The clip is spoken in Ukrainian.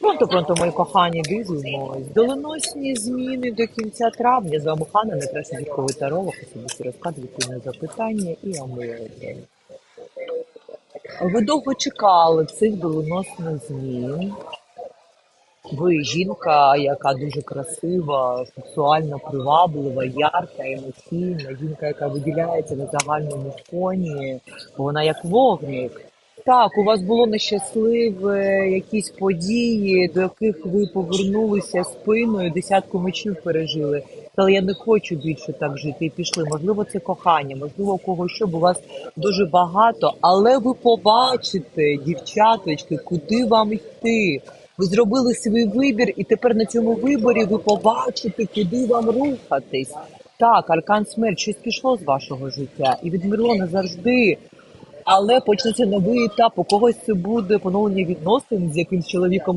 Пронто, пронто, мої кохані, дивимось. Доленосні зміни до кінця травня. З вами Хана, найкращий військовий таролог, особисті відповідні на запитання і амулети. Ви довго чекали цих доленосних змін. Ви жінка, яка дуже красива, сексуально приваблива, ярка, емоційна, жінка, яка виділяється на загальному фоні, вона як вогник. Так, у вас було нещасливе якісь події, до яких ви повернулися спиною, десятку мечів пережили. Але я не хочу більше так жити і пішли. Можливо, це кохання, можливо, у когось що, бо у вас дуже багато, але ви побачите, дівчаточки, куди вам йти. Ви зробили свій вибір, і тепер на цьому виборі ви побачите, куди вам рухатись. Так, аркан смерть, щось пішло з вашого життя і відмерло назавжди. Але почнеться новий етап. У когось це буде поновлення відносин з якимсь чоловіком